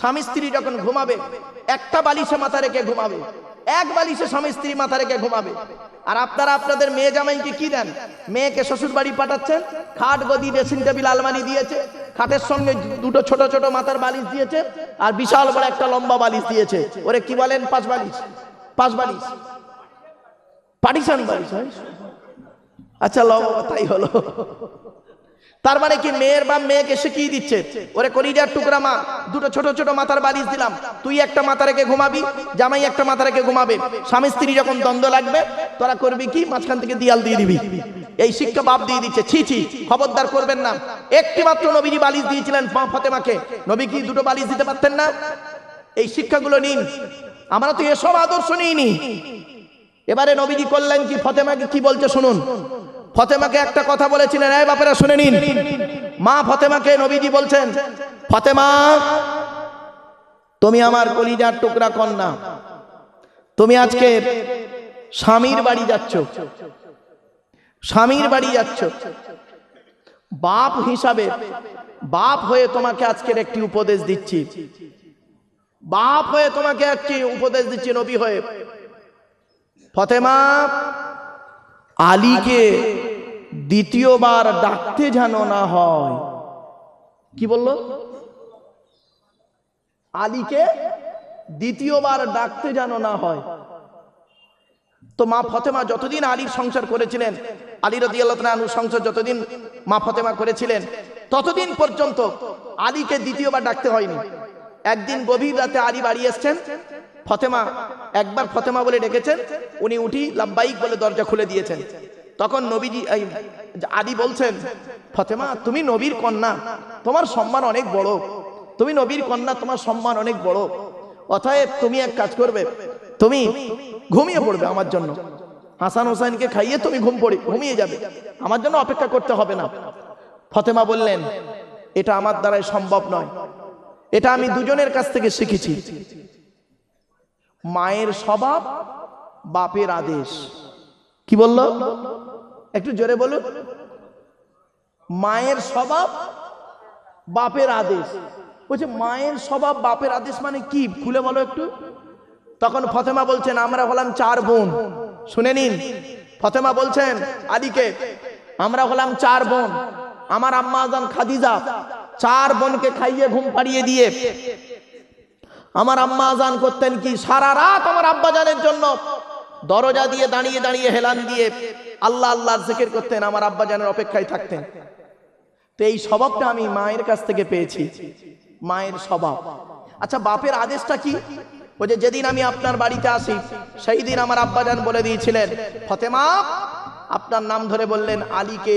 স্বামী স্ত্রী যখন ঘুমাবে, একটা বালিশে মাথা রেখে ঘুমাবে, এক বালিশে স্বামী স্ত্রী মাথা রেখে ঘুমাবে। আর আপনারা আপনাদের মেয়ে জামাইকে কি দেন? মেয়েকে শ্বশুর বাড়ি পাঠাচ্ছেন, খাট, গদি, ড্রেসিং টেবিল, আলমারি দিয়েছে, খাটের সঙ্গে দুটো ছোট ছোট মাথার বালিশ দিয়েছে, আর বিশাল বড় একটা লম্বা বালিশ দিয়েছে। ওরে কি বলেন, পাঁচ বালিশ পাঁচ বালিশ। পাটিশান বালিশ আচ্ছা লম্বা তাই হলো। তার মানে কি মেয়ের বা মেয়েকে শিখিয়ে দিচ্ছে? ওরে কলিজার টুকরা মা, দুটো ছোট ছোট মাথার বালিশ দিলাম। তুই একটা মাথা রেখে ঘুমাবি, জামাই একটা মাথা রেখে ঘুমাবে। স্বামী স্ত্রী যখন দ্বন্দ্ব লাগবে, তোরা করবি কি? মাঝখান থেকে দিয়াল দিয়ে দিবি। এই শিক্ষা বাপ দিয়ে দিচ্ছে। ছি ছি, খবরদার করবেন না। একটি মাত্র নবীজি বালিশ দিয়েছিলেন ফতেমাকে। নবী কি দুটো বালিশ দিতে পারতেন না? এই শিক্ষাগুলো নিন। আমরা তো এসব আদর্শ নিইনি। এবারে নবীজি করলেন কি? ফতেমাকে কি বলছে শুনুন। ফতেমাকে একটা কথা বলেছিলেন, এই বাপেরা, শুনে নিন। মা ফতেমাকে নবীজি বলছেন, ফতেমা, তুমি আমার কলিজার টুকরা কন্যা। তুমি আজকে স্বামীর বাড়ি যাচ্ছ। স্বামীর বাড়ি যাচ্ছ। বাপ হিসাবে, বাপ হয়ে তোমাকে আজকের একটি উপদেশ দিচ্ছি। বাপ হয়ে তোমাকে একটি উপদেশ দিচ্ছি নবী হয়ে। ফতেমা আলীকে দ্বিতীয়বার ডাকতে যেন না হয়। কি বলল? আলীকে দ্বিতীয়বার ডাকতে যেন না হয়। তো মা ফতেমা যতদিন আলীর সংসার করেছিলেন আলী রদি আল্লাহ সংসার যতদিন মা ফতেমা করেছিলেন ততদিন পর্যন্ত আলীকে দ্বিতীয়বার ডাকতে হয়নি। একদিন গভীর রাতে আলী বাড়ি এসছেন ফতেমা, একবার ফতেমা বলে ডেকেছেন, উনি উঠি লাব্বাইক বলে দরজা খুলে দিয়েছেন। তখন নবীজি আলী বলছেন, ফতেমা, তুমি নবীর কন্যা, তোমার সম্মান অনেক বড়। তুমি নবীর কন্যা, তোমার সম্মান অনেক বড়। অতএব তুমি এক কাজ করবে, তুমি ঘুমিয়ে পড়বে আমার জন্য। হাসান হোসেনকে খাইয়ে তুমি ঘুম পড়ে, ঘুমিয়ে যাবে। আমার জন্য অপেক্ষা করতে হবে না। ফতেমা বললেন, এটা আমার দ্বারাই সম্ভব নয়। এটা আমি দুজনের কাছ থেকে শিখেছি। মায়ের স্বভাব, বাপের আদেশ। কি বলল? একটু জোরে বলুন। মায়ের স্বভাব, বাপের আদেশ। বলছে, মায়ের স্বভাব, বাপের আদেশ মানে কি? খুলে বলো একটু। তখন ফতেমা বলছেন, আমরা হলাম চার বোন। শুনে নিন। ফতেমা বলছেন, আলীকে, আমরা হলাম চার বোন। আমার আম্মা খাদিজা, চার বোনকে খাইয়ে ঘুম পাড়িয়ে দিয়ে আমার আম্মা আজান করতেন কি? সারা রাত আমার আব্বা জানের জন্য দরজা দিয়ে দাঁড়িয়ে দাঁড়িয়ে হেলান দিয়ে আল্লাহ আল্লাহ জিকির করতেন, আমার আব্বা জানের অপেক্ষায় থাকতেন। তো এই স্বভাবটা আমি মায়ের কাছ থেকে পেয়েছি। মায়ের স্বভাব। আচ্ছা বাপের আদেশটা কি? ওই যে যেদিন আমি আপনার বাড়িতে আসি, সেই দিন আমার আব্বাজান বলে দিয়েছিলেন, ফতেমা, আপনার নাম ধরে বললেন, আলীকে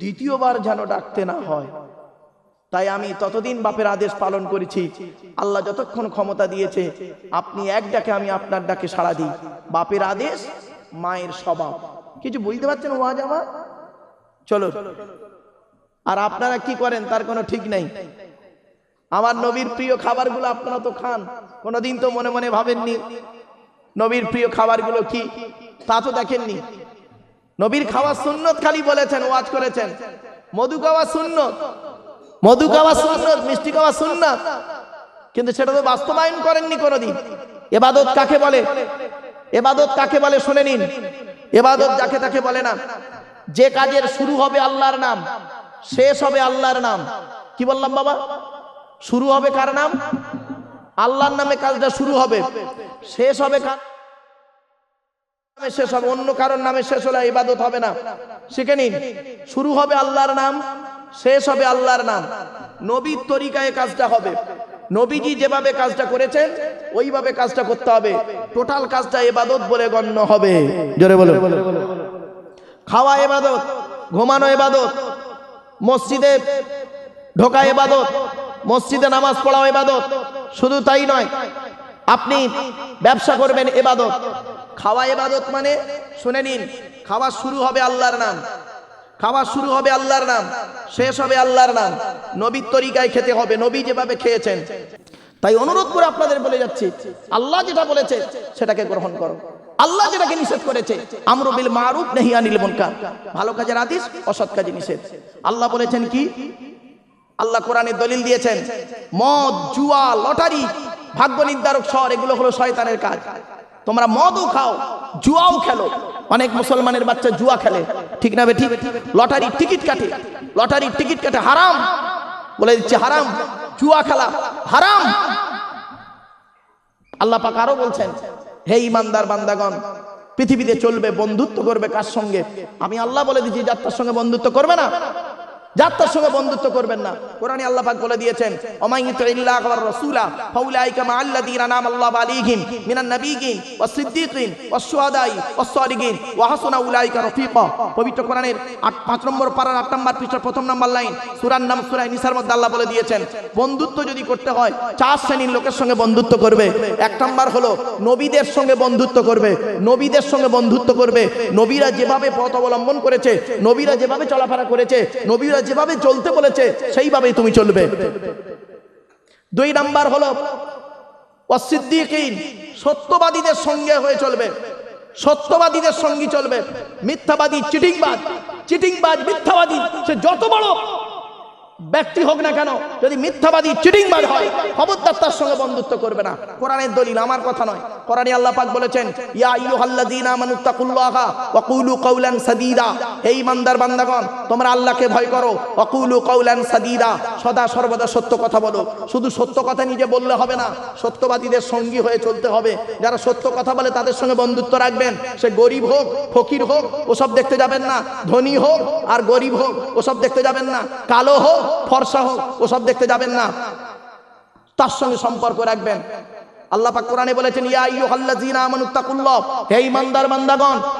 দ্বিতীয়বার যেন ডাকতে না হয়। তাই আমি ততদিন বাপের আদেশ পালন করেছি। আল্লাহ যতক্ষণ ক্ষমতা দিয়েছে, আপনি এক ডাকে আমি আপনার ডাকে সাড়া দিই। বাপের আদেশ, মায়ের স্বভাব। কিছু বুঝতে পারছেন ওয়াজ আমার? চলো আর আপনারা কি করেন, তার কোনো ঠিক নেই। আমার নবীর প্রিয় খাবারগুলো আপনারা তো খান। কোনোদিন তো মনে মনে ভাবেননি, নবীর প্রিয় খাবারগুলো কি? তা তো দেখেননি। নবীর খাওয়া সুন্নত খালি বলেছেন, ওয়াজ করেছেন। মধু খাওয়া সুন্নত। মধু খাওয়া সুন্নত, মিষ্টি খাওয়া সুন্নত। কিন্তু সেটা তো বাস্তবায়ন করেননি কোনোদিন। এবাদত কাকে বলে? এবাদত কাকে বলে শুনে নিন। এবাদত যাকে তাকে বলে না। যে কাজের শুরু হবে আল্লাহর নাম, শেষ হবে আল্লাহর নাম। কি বললাম বাবা? শুরু হবে কার নাম? আল্লাহর নামে কাজটা শুরু হবে। শেষ হবে কার নামে শেষ হবে? অন্য কারোর নামে শেষ হলে ইবাদত হবে না। শিখে নিন। শুরু হবে আল্লাহর নাম শেষ হবে আল্লাহর নাম। নবীর তরিকায় কাজটা হবে। নবীজি যেভাবে কাজটা করেছেন, ওইভাবে কাজটা করতে হবে। টোটাল কাজটা এবাদত বলে গণ্য হবে। জোরে বলে খাওয়া এবাদত, ঘুমানো এবাদত, মসজিদে ঢোকা এবাদত, মসজিদে নামাজ পড়াও এবাদত, শুধু তাই নয়, আপনি ব্যবসা করবেন এবাদত। খাওয়া এবাদত মানে শুনে নিন, খাওয়া শুরু হবে আল্লাহর নাম। খাওয়া শুরু হবে আল্লাহর নাম, শেষ হবে আল্লাহর নাম, নবীর তরিকায় খেতে হবে, নবী যেভাবে খেয়েছেন। তাই অনুরোধ করে আপনাদের বলে যাচ্ছি, আল্লাহ যেটা বলেছে সেটাকে গ্রহণ করো। আল্লাহ যেটাকে নিষেধ করেছে, আমরু বিল মারুফ নেহি আনিল মুনকার। ভালো কাজের আদেশ, অসৎ কাজে নিষেধ। আল্লাহ বলেছেন কি? আল্লাহ কোরআনে দলিল দিয়েছেন, মদ, জুয়া, লটারি ভাগ্য নির্ধারক শহর এগুলো হলো শয়তানের কাজ। তোমরা মদও খাও, জুয়াও খেলো। অনেক মুসলমানের বাচ্চা জুয়া খেলে। ঠিক না ঠিক? লটারির টিকিট কাটে। লটারির টিকিট কাটে, হারাম। বলে দিচ্ছে, হারাম। জুয়া খেলা, হারাম। আল্লাহ পাক আরও বলছেন, হে ইমানদার বান্দাগণ, পৃথিবীতে চলবে, বন্ধুত্ব করবে কার সঙ্গে? আমি আল্লাহ বলে দিচ্ছি যাত্রার সঙ্গে বন্ধুত্ব করবে না। যাত্রার সঙ্গে বন্ধুত্ব করবেন না। কোরআনে আল্লাহ পাক বলে দিয়েছেন অমাইয়িতু ইল্লাহ ওয়ার রাসূলা, ফাউলাইকা মা আল্লাযীনা আল্লাহু আলাইহিম মিনান ওয়াস সিদ্দীকিন ওয়াস ওয়াস সালিহিন ওয়া হাসুনা উলাইকা পবিত্র কোরআনের 8 5 নম্বর পারার 8 নম্বর পৃষ্ঠার প্রথম নম্বর লাইন, সূরার নাম সূরা নিসার মধ্যে আল্লাহ বলে দিয়েছেন, বন্ধুত্ব যদি করতে হয়, চার শ্রেণির লোকের সঙ্গে বন্ধুত্ব করবে। এক নম্বর হলো, নবীদের সঙ্গে বন্ধুত্ব করবে, নবীদের সঙ্গে বন্ধুত্ব করবে। নবীরা যেভাবে পথ অবলম্বন করেছে, নবীরা যেভাবে চলাফেরা করেছে, নবীরা যেভাবে চলতে বলেছে, সেইভাবেই তুমি চলবে। দুই নাম্বার হলো, অসিদ্দিকীন সত্যবাদীদের সঙ্গে হয়ে চলবে। সত্যবাদীদের সঙ্গী চলবে। মিথ্যাবাদী চিটিংবাদ চিটিংবাদ মিথ্যাবাদী, সে যত বড় ব্যক্তি হোক না কেন, যদি মিথ্যাবাদী চিটিং চিটিংবাজ হয়, খবরদার তার সঙ্গে বন্ধুত্ব করবে না। কোরআনের দলিল আমার কথা নয়। কোরআনে আল্লাহ পাক বলেছেন, ইয়া আইয়ুহাল্লাযীনা আমানুত্তাকুল্লাহা ওয়া কুলু কাওলান সাদীদা। হে ঈমানদার বান্দাগণ, তোমরা আল্লাহকে ভয় করো। ওয়া কুলু কাওলান সাদীদা, সদা সর্বদা সত্য কথা বলো। শুধু সত্য কথা নিজে বললে হবে না, সত্যবাদীদের সঙ্গী হয়ে চলতে হবে। যারা সত্য কথা বলে তাদের সঙ্গে বন্ধুত্ব রাখবেন। সে গরিব হোক, ফকির হোক, ওসব দেখতে যাবেন না। ধনী হোক, আর গরিব হোক, ওসব দেখতে যাবেন না। কালো হোক ফর্সা হোক, ওসব দেখতে যাবেন না। তার সঙ্গে সম্পর্ক রাখবেন। আল্লাহ বলেছেন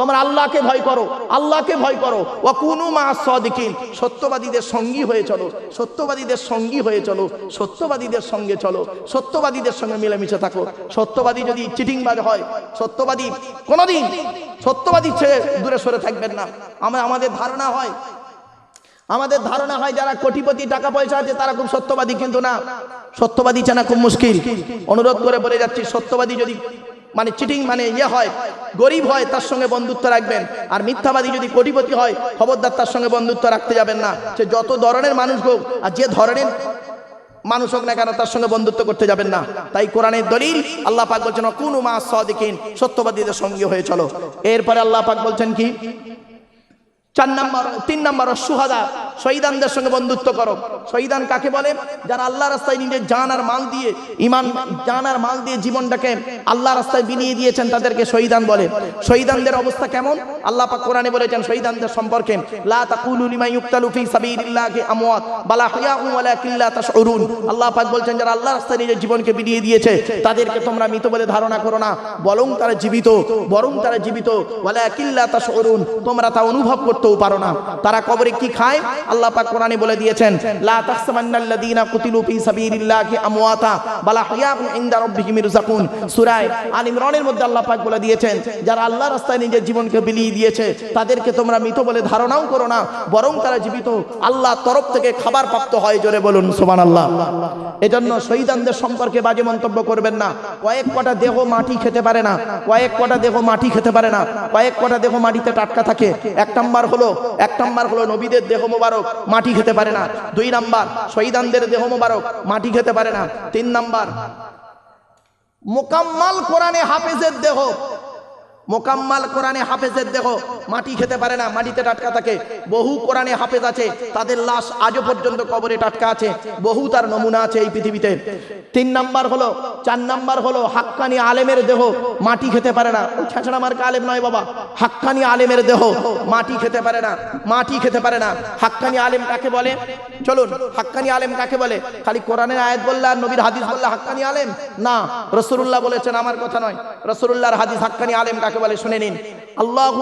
তোমরা আল্লাহকে ভয় করো, আল্লাহকে ভয় করো। সত্যবাদীদের সঙ্গী হয়ে চলো, সত্যবাদীদের সঙ্গী হয়ে চলো, সত্যবাদীদের সঙ্গে চলো, সত্যবাদীদের সঙ্গে মিলেমিশে থাকো। সত্যবাদী যদি চিটিংবাজ হয়, সত্যবাদী কোনোদিন সত্যবাদী ছেড়ে দূরে সরে থাকবেন না। আমরা আমাদের ধারণা হয় আমাদের ধারণা হয় যারা কোটিপতি টাকা পয়সা আছে, তারা খুব সত্যবাদী, কিন্তু না। সত্যবাদী চেনা খুব মুশকিল। অনুরোধ করে বলে যাচ্ছি, সত্যবাদী যদি মানে চিটিং মানে ইয়ে হয়, গরিব হয়, তার সঙ্গে বন্ধুত্ব রাখবেন। আর মিথ্যাবাদী যদি কোটিপতি হয়, খবরদার তার সঙ্গে বন্ধুত্ব রাখতে যাবেন না। সে যত ধরনের মানুষ হোক, আর যে ধরনের মানুষ হোক না কেন, তার সঙ্গে বন্ধুত্ব করতে যাবেন না। তাই কোরআনের দলিল আল্লাহ পাক বলছেন কোন মা সদিকিন সত্যবাদীদের সঙ্গে হয়ে চলো। এরপরে আল্লাহ পাক বলছেন কি? চার নম্বর, তিন নম্বর সুহাদা। শহীদানদের সঙ্গে বন্ধুত্ব করো। শহীদান কাকে বলে? যারা আল্লাহ রাস্তায় নিজের জান আর মাল দিয়ে, ইমান, জান আর মাল দিয়ে জীবনটাকে আল্লাহ রাস্তায় বিনিয়ে দিয়েছেন, তাদেরকে শহীদান বলে। শহীদানদের অবস্থা কেমন? আল্লাহ পাক কোরআনে বলেছেন, শহীদানদের সম্পর্কে, লা তাকুলু লিমা ইউক্তালু ফি সাবিলিল্লাহি আমওয়াত, বালা হিয়াউ ওয়ালাকিন লা তাশউরুন। আল্লাহ পাক বলছেন, যারা আল্লাহ রাস্তায় নিজের জীবনকে বিনিয়ে দিয়েছে, তাদেরকে তোমরা মৃত বলে ধারণা করো না। বরং তারা জীবিত, বরং তারা জীবিত। ওয়ালাকিন লা তাশউরুন, তোমরা তা অনুভব করতেও পারো না। তারা কবরে কি খায়? আল্লাহ পাক কোরআনে বলে দিয়েছেন, লা তাহসাবান্নাল্লাযীনা কুতিলু ফি সাবিলিল্লাহি আমওয়াতা, বালা হিয়াউন ইনদা রাব্বিহিম ইরযাকুন সূরা আল ইমরানের মধ্যে আল্লাহ পাক বলে দিয়েছেন, যারা আল্লাহ রাস্তায় নিজের জীবনকে বিলিয়ে দিয়েছে, তাদেরকে তোমরা মৃত বলে ধারণাও করো না, বরং তারা জীবিত। আল্লাহ তরফ থেকে খাবার প্রাপ্ত হয়। জোরে বলুন, সুবহানাল্লাহ। এজন্য শহীদানদের সম্পর্কে বাজে মন্তব্য করবেন না। কয়েক কটা দেহ মাটি খেতে পারে না, কয়েক কটা দেহ মাটি খেতে পারে না, কয়েক কটা দেহ মাটিতে টাটকা থাকে। এক নাম্বার হলো, এক নাম্বার হলো নবীদের দেহ মোবারক, মাটি খেতে পারে না। দুই নাম্বার শহীদানদের দেহ মোবারক, মাটি খেতে পারে না। তিন নাম্বার, মোকাম্মাল কোরআনে হাফেজের দেহ মোকাম্মাল কোরআনে হাফেজের দেহ, মাটি খেতে পারে না, মাটিতে টাটকা থাকে। বহু কোরআনে হাফেজ আছে, তাদের লাশ আজও পর্যন্ত কবরে টাটকা আছে, বহু তার নমুনা আছে এই পৃথিবীতে। তিন নাম্বার হলো, চার নাম্বার হলো, হাক্কানি আলেমের দেহ, মাটি খেতে পারে না। ওই ছেঁচড়া মার্কা আলেম নয় বাবা। হাক্কানি আলেমের দেহ, মাটি খেতে পারে না, মাটি খেতে পারে না। হাক্কানি আলেম কাকে বলে? চলুন, হাক্কানি আলেম কাকে বলে? খালি কোরআনের আয়াত বললে আর নবীর হাদিস বললে হাক্কানি আলেম? না রসুল্লাহ বলেছেন, আমার কথা নয়। রসুল্লাহর হাদিস হাক্কানি আলেম কাকে বলে? শুনে নিন। আল্লাহু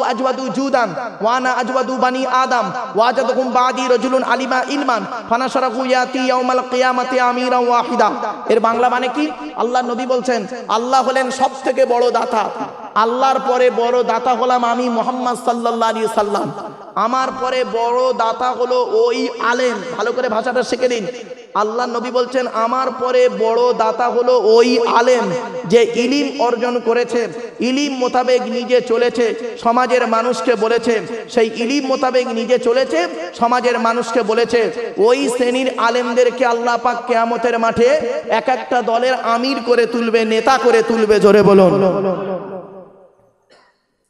মানে কি? আল্লাহ নবী বলছেন, আল্লাহ হলেন সবথেকে বড় দাতা। আল্লাহর পরে বড় দাতা হলাম আমি মোহাম্মদ সাল্লাল্লাহু আলাইহি সাল্লাম আমার পরে বড় দাতা হলো ওই আলেম। ভালো করে ভাষাটা শিখে দিন আল্লাহ নবী বলছেন, আমার পরে বড় দাতা হলো ওই আলেম যে ইলিম অর্জন করেছে, ইলিম মোতাবেক নিজে চলেছে, সমাজের মানুষকে বলেছে, সেই ইলিম মোতাবেক নিজে চলেছে, সমাজের মানুষকে বলেছে, ওই শ্রেণির আলেমদেরকে আল্লাহ পাক কেয়ামতের মাঠে এক একটা দলের আমির করে তুলবে, নেতা করে তুলবে, জোরে বলুন।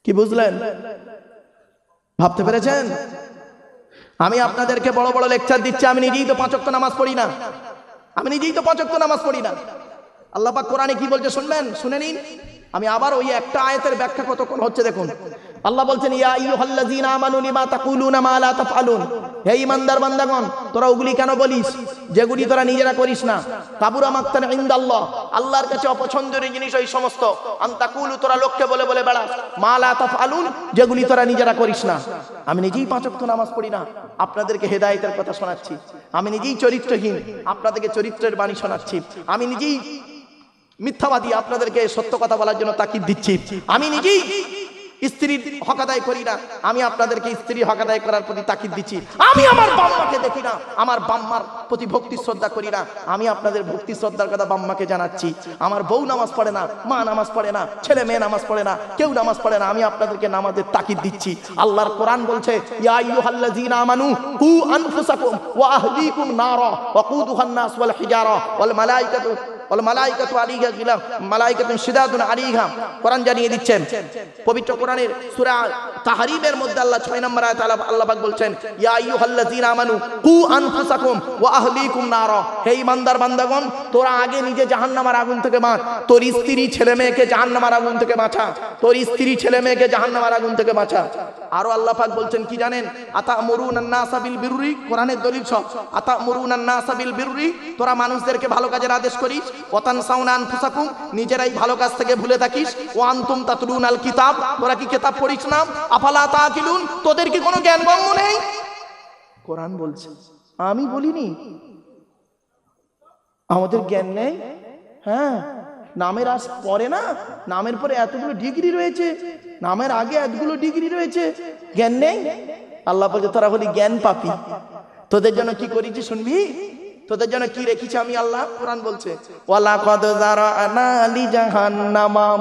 কি বুঝলেন? ভাবতে পেরেছেন? আমি আপনাদেরকে বড় বড় লেকচার দিচ্ছি, আমি নিজেই তো পাঁচক্ত নামাজ পড়ি না। আমি নিজেই তো পাঁচক্ত নামাজ পড়ি না। আল্লাহ পাক কোরআনে কি বলছে শুনবেন? শুনে নিন। আমি আবার ওই একটা আয়াতের ব্যাখ্যা কতক্ষণ হচ্ছে দেখুন। আল্লাহ বলছেন, ইয়া আইয়ুহাল্লাযীনা আমানু লিমা তাকুলুনা মা লা তাফআলুন। হে ঈমানদার বান্দাগণ, তোরা ওগুলি কেন বলিস? যেগুলি তোরা নিজেরা করিস না। কাবুরা মাক্তান ইনদাল্লাহ। আল্লাহর কাছে অপছন্দের জিনিস ওই সমস্ত। আন তাকুলু, তোরা লোককে বলে বলে বেড়াস। মা লা তাফআলুন, যেগুলি তোরা নিজেরা করিস না। আমি নিজেই পাঁচ ওয়াক্ত নামাজ পড়ি না। আপনাদেরকে হেদায়েতের কথা শোনাচ্ছি। আমি নিজেই চরিত্রহীন। আপনাদেরকে চরিত্রের বাণী শোনাচ্ছি। আমি নিজেই মিথ্যাবাদী আপনাদেরকে সত্য কথা বলার জন্য তাকিদ দিচ্ছি। আমি নিজেই স্ত্রীর হকাদায় করি না। আমি আপনাদেরকে স্ত্রী হকাদায় করার প্রতি তাকিদ দিচ্ছি। আমি আমার বাম্মাকে দেখি না। আমার বাম্মার প্রতি ভক্তি শ্রদ্ধা করি না। আমি আপনাদের ভক্তি শ্রদ্ধার কথা বাম্মাকে জানাচ্ছি। আমার বউ নামাজ পড়ে না, মা নামাজ পড়ে না, ছেলে মেয়ে নামাজ পড়ে না, কেউ নামাজ পড়ে না। আমি আপনাদেরকে নামাজের তাকিদ দিচ্ছি। আল্লাহর কোরআন বলছে, ইয়া মালাইকাতু ওয়াল মালাইকাতু আলাইহা গিলাম, মালাইকাতুন শিদাদুন আলাইহা কোরআন জানিয়ে দিচ্ছেন, পবিত্র কোরআনের সূরা তাহরিমের মধ্যে আল্লাহ 6 নম্বর আয়াত আল্লাহ পাক বলছেন, ইয়া আইয়ুহাল্লাযীনা আমানু, কু আনফুসাকুম ওয়া আহলিকুম নারা। হে ইমানদার বান্দাগণ, তোরা আগে নিজে জাহান্নামের আগুন থেকে বাঁচ। তোর স্ত্রী ছেলে মেয়েকে জাহান্নামের আগুন থেকে বাঁচা। তোর স্ত্রী ছেলে মেয়েকে জাহান্নামের আগুন থেকে বাঁচা। আরও আল্লাহ পাক বলছেন, কি জানেন? আতা মরুন নাসা বিল বিররি? কোরআনের দলিল সব। আতা মরুন নাসা বিল বিররি? তোরা মানুষদেরকে ভালো কাজের আদেশ করিস। ওয়াতান সাউনান ফুসাকুম নিজেরাই ভালো কাজ থেকে ভুলে থাকিস। ও আনতুম তাতলুন আল কিতাব, তোরা কি কিতাব পড়িস না? আফালা তাকিলুন, তোদের কি কোনো জ্ঞান গম্য নেই? কোরআন বলছে, আমি বলিনি। আমাদের জ্ঞান নেই? হ্যাঁ। নামের আস পরে না, নামের পরে এতগুলো ডিগ্রি রয়েছে, নামের আগে এতগুলো ডিগ্রি রয়েছে, জ্ঞান নেই? আল্লাহ বলছে, তোরা হলি জ্ঞান পাপি। তোদের জন্য কি করেছি শুনবি? তোদের জন্য কি রেখেছি আমি আল্লাহ? কোরআন বলছে ওয়ালা কদ জারানা লি জাহান্নামাম